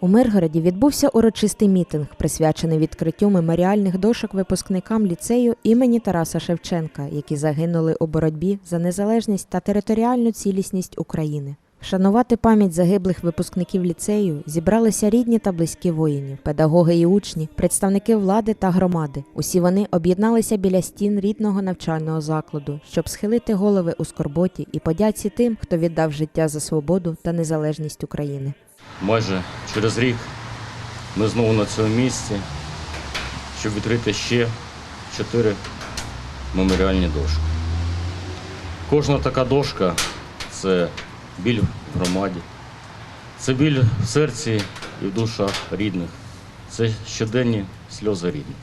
У Миргороді відбувся урочистий мітинг, присвячений відкриттю меморіальних дошок випускникам ліцею імені Тараса Шевченка, які загинули у боротьбі за незалежність та територіальну цілісність України. Вшанувати пам'ять загиблих випускників ліцею зібралися рідні та близькі воїнів, педагоги і учні, представники влади та громади. Усі вони об'єдналися біля стін рідного навчального закладу, щоб схилити голови у скорботі і подяці тим, хто віддав життя за свободу та незалежність України. Майже через рік ми знову на цьому місці, щоб відкрити ще чотири меморіальні дошки. Кожна така дошка це біль в громаді, це біль в серці і в душах рідних, це щоденні сльози рідних.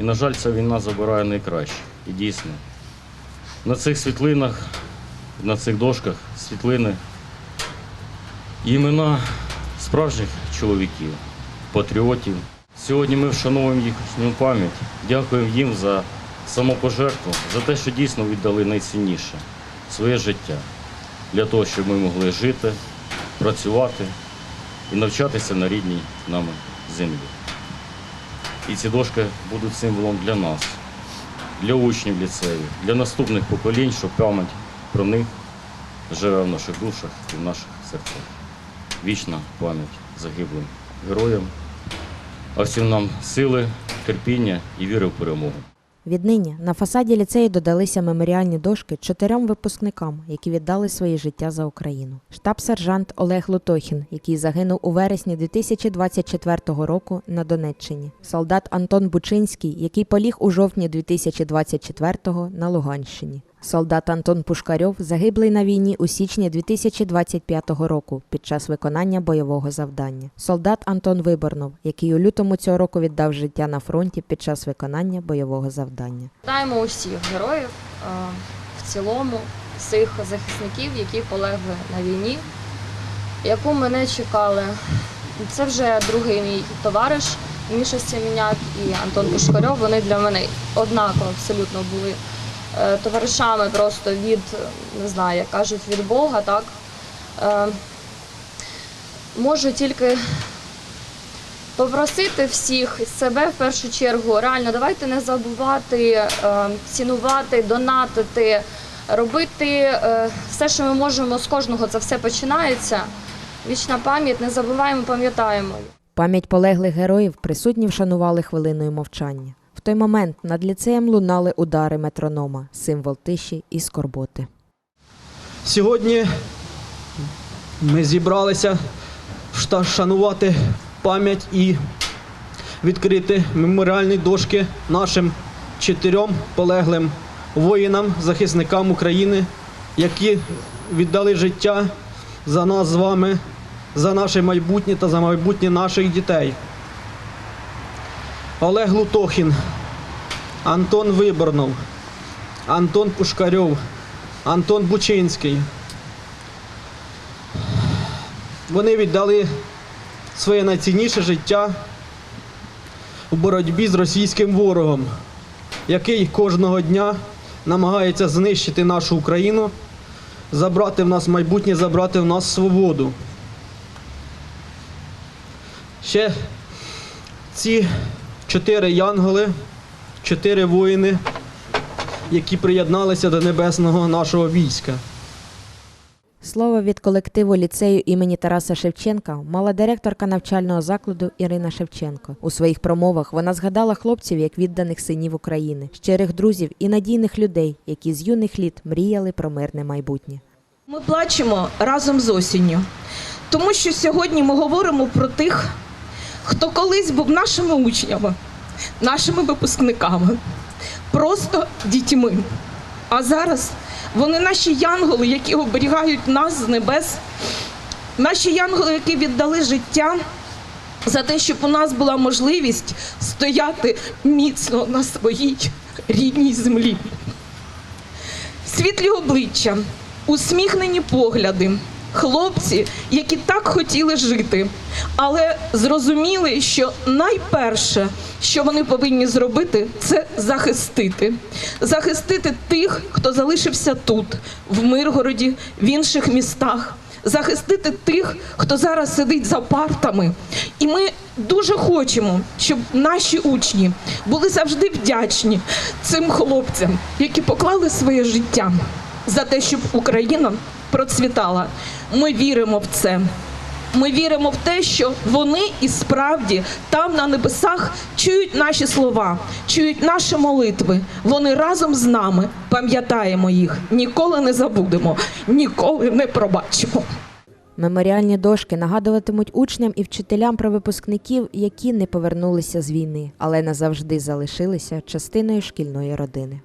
І, на жаль, ця війна забирає найкраще. І дійсно, на цих світлинах, на цих дошках світлини імена справжніх чоловіків, патріотів. Сьогодні ми вшановуємо їхню пам'ять, дякуємо їм за самопожертву, за те, що дійсно віддали найцінніше своє життя для того, щоб ми могли жити, працювати і навчатися на рідній нами землі. І ці дошки будуть символом для нас, для учнів ліцею, для наступних поколінь, щоб пам'ять про них живе в наших душах і в наших серцях. Вічна пам'ять загиблим героям, а всім нам сили, терпіння і віри в перемогу. Віднині на фасаді ліцею додалися меморіальні дошки чотирьом випускникам, які віддали своє життя за Україну. Штаб-сержант Олег Лутохін, який загинув у вересні 2024 року на Донеччині. Солдат Антон Бучинський, який поліг у жовтні 2024 на Луганщині. Солдат Антон Пушкарьов загиблий на війні у січні 2025 року під час виконання бойового завдання. Солдат Антон Виборнов, який у лютому цього року віддав життя на фронті під час виконання бойового завдання. Вітаємо усіх героїв е, в цілому, всіх захисників, які полегли на війні, яку ми не чекали. Це вже другий мій товариш Міша Сіміняк і Антон Пушкарьов. Вони для мене однаково абсолютно були товаришами просто від, не знаю, як кажуть, від Бога. Так? Е, Можу тільки попросити всіх себе в першу чергу. Реально, давайте не забувати е, цінувати, донатити, робити е, все, що ми можемо з кожного. Це все починається. Вічна пам'ять, не забуваємо, пам'ятаємо. Пам'ять полеглих героїв присутні вшанували хвилиною мовчання. Той момент над ліцеєм лунали удари метронома, символ тиші і скорботи. Сьогодні ми зібралися вшанувати пам'ять і відкрити меморіальні дошки нашим чотирьом полеглим воїнам, захисникам України, які віддали життя за нас з вами, за наше майбутнє та за майбутнє наших дітей. Олег Лутохін, Антон Виборнов, Антон Пушкарьов, Антон Бучинський. Вони віддали своє найцінніше життя у боротьбі з російським ворогом, який кожного дня намагається знищити нашу Україну, забрати в нас майбутнє, забрати в нас свободу. Ще ці чотири янголи, чотири воїни, які приєдналися до небесного нашого війська. Слово від колективу ліцею імені Тараса Шевченка мала директорка навчального закладу Ірина Шевченко. У своїх промовах вона згадала хлопців як відданих синів України, щирих друзів і надійних людей, які з юних літ мріяли про мирне майбутнє. Ми плачемо разом з осінню, тому що сьогодні ми говоримо про тих, хто колись був нашими учнями, нашими випускниками, просто дітьми. А зараз вони наші янголи, які оберігають нас з небес, наші янголи, які віддали життя за те, щоб у нас була можливість стояти міцно на своїй рідній землі. Світлі обличчя, усміхнені погляди, хлопці, які так хотіли жити, але зрозуміли, що найперше, що вони повинні зробити, це захистити. Захистити тих, хто залишився тут, в Миргороді, в інших містах. захистити тих, хто зараз сидить за партами. І ми дуже хочемо, щоб наші учні були завжди вдячні цим хлопцям, які поклали своє життя за те, щоб Україна процвітала. Ми віримо в це. Ми віримо в те, що вони і справді там на небесах чують наші слова, чують наші молитви. Вони разом з нами пам'ятаємо їх, ніколи не забудемо, ніколи не пробачимо. Меморіальні дошки нагадуватимуть учням і вчителям про випускників, які не повернулися з війни, але назавжди залишилися частиною шкільної родини.